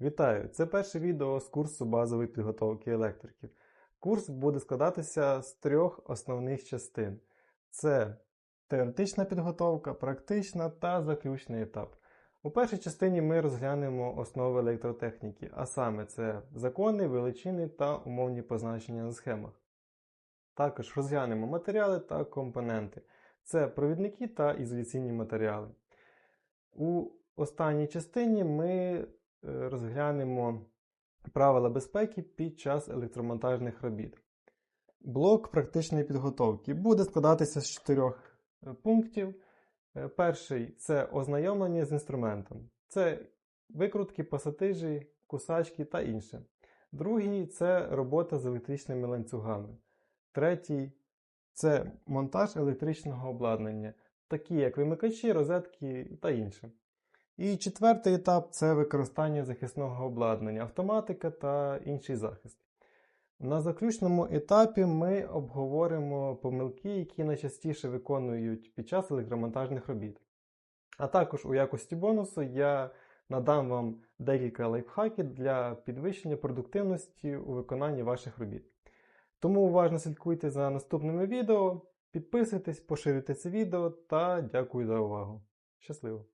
Вітаю! Це перше відео з курсу базової підготовки електриків. Курс буде складатися з трьох основних частин: це теоретична підготовка, практична та заключний етап. У першій частині ми розглянемо основи електротехніки, а саме це закони, величини та умовні позначення на схемах. Також розглянемо матеріали та компоненти. Це провідники та ізоляційні матеріали. У останній частині ми розглянемо правила безпеки під час електромонтажних робіт. Блок практичної підготовки буде складатися з чотирьох е, пунктів. Е, Перший це ознайомлення з інструментом. Це викрутки, пасатижі, кусачки та інше. Другий це робота з електричними ланцюгами. Третій це монтаж електричного обладнання, такі як вимикачі, розетки та інше. І четвертий етап це використання захисного обладнання, автоматика та інший захист. На заключному етапі ми обговоримо помилки, які найчастіше виконують під час електромонтажних робіт. А також у якості бонусу я надам вам декілька лайфхаків для підвищення продуктивності у виконанні ваших робіт. Тому уважно слідкуйте за наступними відео, підписуйтесь, поширюйте це відео та дякую за увагу. Щасливо!